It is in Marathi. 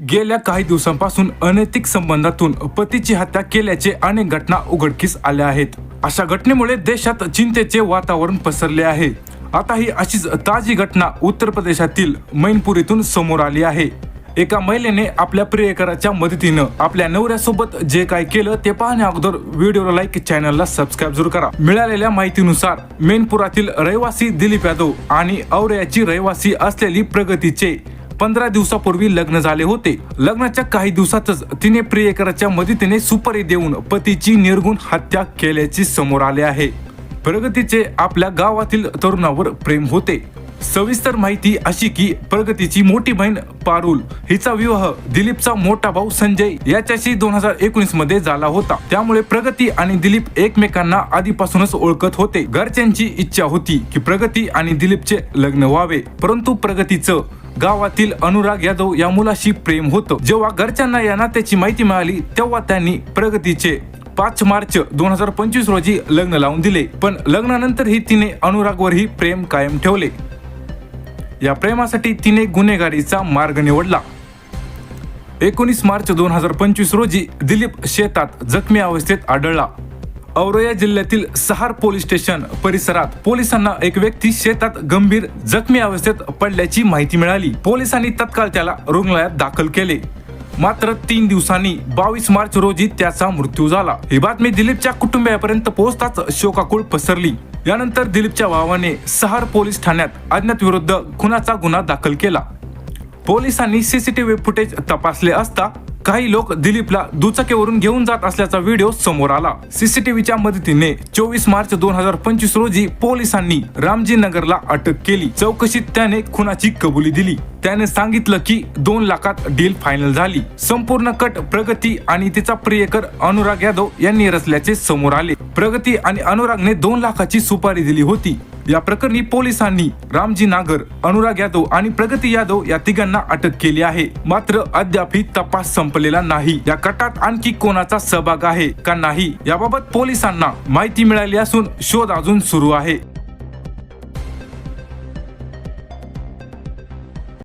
गेल्या काही दिवसांपासून अनैतिक संबंधातून पतीची हत्या केल्याचे अनेक घटना उघडकीस आल्या आहेत. अशा घटनेमुळे देशात चिंतेचे वातावरण पसरले आहे. आता ही अशीच ताजी घटना उत्तर प्रदेशातील मैनपुरीतून समोर आली आहे. एका महिलेने आपल्या प्रियकराच्या मदतीनं आपल्या नवऱ्यासोबत जे काय केलं ते पाहण्या अगोदर व्हिडिओला लाईक चॅनलला सबस्क्राईब जरूर करा. मिळालेल्या माहितीनुसार मेनपुरातील रहिवासी दिलीप यादव आणि औरयाची रहिवासी असलेली प्रगतीचे पंधरा दिवसापूर्वी लग्न झाले होते. लग्नाच्या काही दिवसातच तिने प्रियकराच्या मदतीने सुपारी देऊन पतीची निर्गुण हत्या केल्याचे समोर आले आहे. प्रगतीचे आपल्या गावातील तरुणावर प्रेम होते. सविस्तर माहिती अशी की प्रगतीची मोठी बहीण पारुल हिचा विवाह दिलीपचा मोठा भाऊ संजय याच्याशी दोन हजार एकोणीसमध्ये झाला होता. त्यामुळे प्रगती आणि दिलीप एकमेकांना आधीपासूनच ओळखत होते. घरच्यांची इच्छा होती की प्रगती आणि दिलीपचे लग्न व्हावे. परंतु प्रगतीचं गावातील अनुराग यादव या मुलाशी प्रेम होतं. जेव्हा घरच्यांना या नात्याची माहिती मिळाली तेव्हा त्यांनी प्रगतीचे पाच मार्च दोन हजार पंचवीस रोजी लग्न लावून दिले. पण लग्नानंतरही तिने अनुरागवरही प्रेम कायम ठेवले. या प्रेमासाठी तिने गुन्हेगारीचा मार्ग निवडला. एकोणीस मार्च दोन हजार पंचवीस रोजी दिलीप शेतात जखमी अवस्थेत आढळला. औरया जिल्ह्यातील सहार पोलीस स्टेशन परिसरात पोलिसांना एक व्यक्ती शेतात गंभीर जखमी अवस्थेत पडल्याची माहिती मिळाली. पोलिसांनी तत्काळ त्याला रुग्णालयात दाखल केले. मात्र तीन दिवसांनी बावीस मार्च रोजी त्याचा मृत्यू झाला. ही बातमी दिलीपच्या कुटुंबियापर्यंत पोहोचताच शोकाकुळ पसरली. यानंतर दिलीपच्या भावाने सहार पोलीस ठाण्यात अज्ञात विरुद्ध खुनाचा गुन्हा दाखल केला. पोलिसांनी सीसीटीव्ही फुटेज तपासले असता काही लोक दिलीपला दुचाकीवरून घेऊन जात असल्याचा व्हिडिओ समोर आला. सीसीटीव्हीच्या मदतीने चोवीस मार्च दोन हजार पंचवीस रोजी पोलिसांनी रामजी नगरला अटक केली. चौकशीत त्याने खुनाची कबुली दिली. त्याने सांगितलं की दोन लाखात डील फायनल झाली. संपूर्ण कट प्रगती आणि तिचा प्रियकर अनुराग यादव यांनी रचल्याचे समोर आले. प्रगती आणि अनुरागने दोन लाखाची सुपारी दिली होती. या प्रकरणी पोलिसांनी रामजी नागर अनुराग यादव आणि प्रगती यादव या तिघांना अटक केली आहे. मात्र अद्यापही तपास संपलेला नाही. या कटात आणखी कोणाचा सहभाग आहे का नाही याबाबत पोलिसांना माहिती मिळाली असून शोध अजून सुरू आहे.